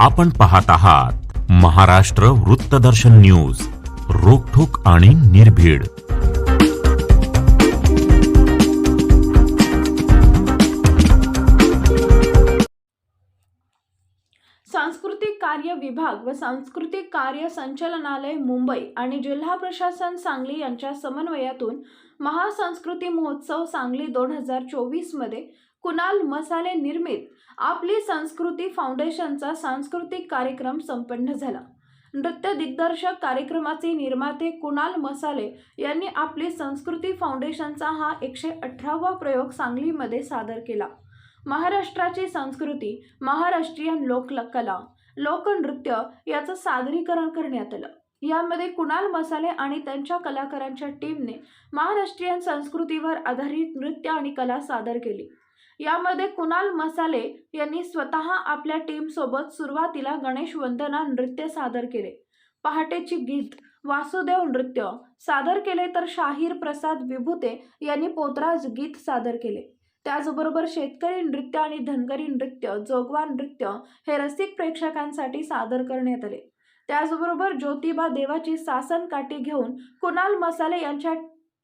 आपण पाहत आहात महाराष्ट्र वृत्तदर्शन न्यूज रोखोक आणि निर्भीड. सांस्कृतिक कार्य विभाग व सांस्कृतिक कार्य संचालनालय मुंबई आणि जिल्हा प्रशासन सांगली यांच्या समन्वयातून महासंस्कृती महोत्सव सांगली दोन हजार चोवीसमध्ये कुणाल मसाले निर्मित आपली संस्कृती फाउंडेशनचा सांस्कृतिक कार्यक्रम संपन्न झाला. नृत्य दिग्दर्शक कार्यक्रमाचे निर्माते कुणाल मसाले यांनी आपली संस्कृती फाउंडेशनचा हा एकशे अठरावा प्रयोग सांगलीमध्ये सादर केला. महाराष्ट्राची संस्कृती महाराष्ट्रीयन लोककला लोकनृत्य याचं सादरीकरण करण्यात आलं. यामध्ये कुणाल मसाले आणि त्यांच्या कलाकारांच्या टीमने महाराष्ट्रीयन संस्कृतीवर आधारित नृत्य आणि कला सादर केली. यामध्ये कुणाल मसाले यांनी स्वतः आपल्या टीमसोबत सुरुवातीला गणेश वंदना नृत्य सादर केले. पहाटेची गीत वासुदेव नृत्य सादर केले तर शाहीर प्रसाद विभूते यांनी पोतराज गीत सादर केले. त्याचबरोबर शेतकरी नृत्य आणि धनगरी नृत्य जोगवा नृत्य हे रसिक प्रेक्षकांसाठी सादर करण्यात आले. त्याचबरोबर ज्योतिबा देवाची सासन काठी घेऊन कुणाल मसाले यांच्या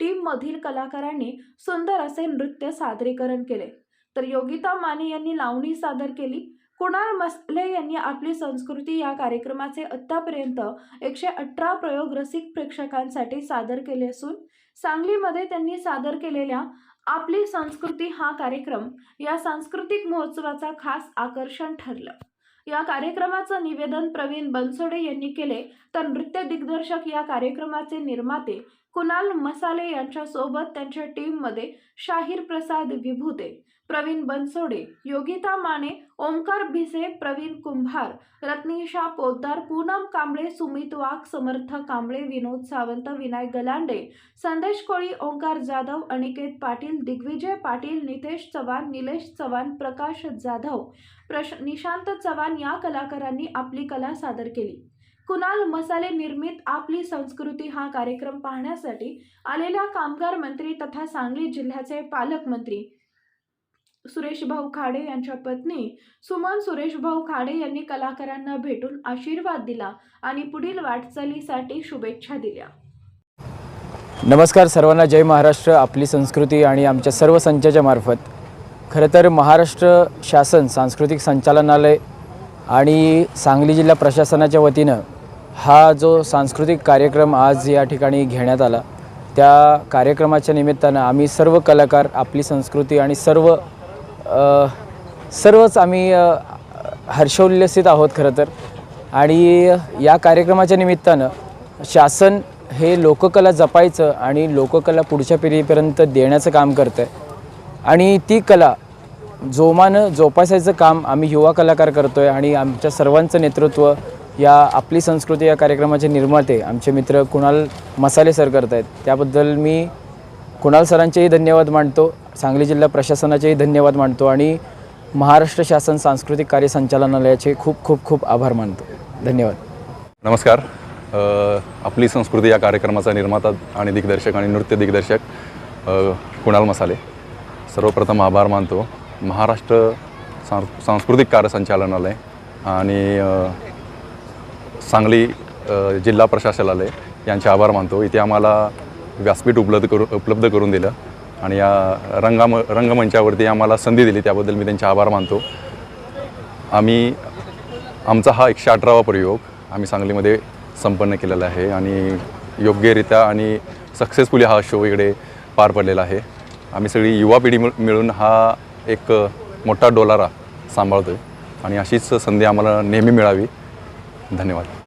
टीममधील कलाकारांनी सुंदर असे नृत्य सादरीकरण केले. तर योगिता माने यांनी लावणी सादर केली. कुणाल मसले यांनी आपली संस्कृती या कार्यक्रमाचे आत्तापर्यंत एकशे अठरा प्रयोग रसिक प्रेक्षकांसाठी सादर केले असून सांगलीमध्ये त्यांनी सादर केलेल्या आपली संस्कृती हा कार्यक्रम या सांस्कृतिक महोत्सवाचा खास आकर्षण ठरलं. या कार्यक्रमाचं निवेदन प्रवीण बनसोडे यांनी केले. तर नृत्य दिग्दर्शक या कार्यक्रमाचे निर्माते कुणाल मसाले यांच्यासोबत त्यांच्या टीममध्ये शाहीर प्रसाद विभूते. प्रवीण बनसोडे योगिता माने ओंकार भिसे प्रवीण कुंभार रत्नीशा पोद्दार पूनम कांबळे सुमित वाघ समर्थ कांबळे विनोद सावंत विनायक गलांडे संदेश कोळी ओंकार जाधव अनिकेत पाटील दिग्विजय पाटील नितेश चव्हाण निलेश चव्हाण प्रकाश जाधव प्रश निशांत चव्हाण या कलाकारांनी आपली कला सादर केली. कुणाल मसाले निर्मित आपली संस्कृती हा कार्यक्रम पाहण्यासाठी आलेल्या कामगार मंत्री तथा सांगली जिल्ह्याचे पालकमंत्री सुरेशभाऊ खाडे यांच्या पत्नी सुमन सुरेशभाऊ खाडे यांनी कलाकारांना भेटून आशीर्वाद दिला आणि पुढील वाटचालीसाठी शुभेच्छा दिल्या. नमस्कार सर्वांना. जय महाराष्ट्र. आपली संस्कृती आणि आमच्या सर्व संचाच्या मार्फत खरं तर महाराष्ट्र शासन सांस्कृतिक संचालनालय आणि सांगली जिल्हा प्रशासनाच्या वतीनं हा जो सांस्कृतिक कार्यक्रम आज या ठिकाणी घेण्यात आला त्या कार्यक्रमाच्या निमित्तानं आम्ही सर्व कलाकार आपली संस्कृती आणि सर्व सर्वच आम्ही हर्षोल्लसित आहोत खरं तर. आणि या कार्यक्रमाच्या निमित्तानं शासन हे लोककला जपायचं आणि लोककला पुढच्या पिढीपर्यंत देण्याचं काम करतं आहे आणि ती कला जोमानं जोपासायचं काम आम्ही युवा कलाकार करतो आहे आणि आमच्या सर्वांचं नेतृत्व या आपली संस्कृती या कार्यक्रमाचे निर्माते आमचे मित्र कुणाल मसाले सर करत आहेत त्याबद्दल मी कुणाल सरांचेही धन्यवाद मानतो सांगली जिल्हा प्रशासनाचेही धन्यवाद मानतो आणि महाराष्ट्र शासन सांस्कृतिक कार्य संचालनालयाचे खूप खूप खूप आभार मानतो. धन्यवाद. नमस्कार. आपली संस्कृती या कार्यक्रमाचा निर्माता आणि दिग्दर्शक आणि नृत्य दिग्दर्शक कुणाल मसाले. सर्वप्रथम आभार मानतो. महाराष्ट्र सांस सांस्कृतिक कार्य संचालनालय आणि सांगली जिल्हा प्रशासनालय यांचे आभार मानतो. इथे आम्हाला व्यासपीठ उपलब्ध करू उपलब्ध करून दिलं. आणि या रंगाम रंगमंचावरती आम्हाला संधी दिली त्याबद्दल मी त्यांचे आभार मानतो. आम्ही आमचा हा एकशे अठरावा प्रयोग आम्ही सांगलीमध्ये संपन्न केलेला आहे आणि योग्यरित्या आणि सक्सेसफुली हा शो इकडे पार पडलेला आहे. आम्ही सगळी युवा पिढी मिळ मिळून हा एक मोठा डोलारा सांभाळतो आहे आणि अशीच संधी आम्हाला नेहमी मिळावी. धन्यवाद.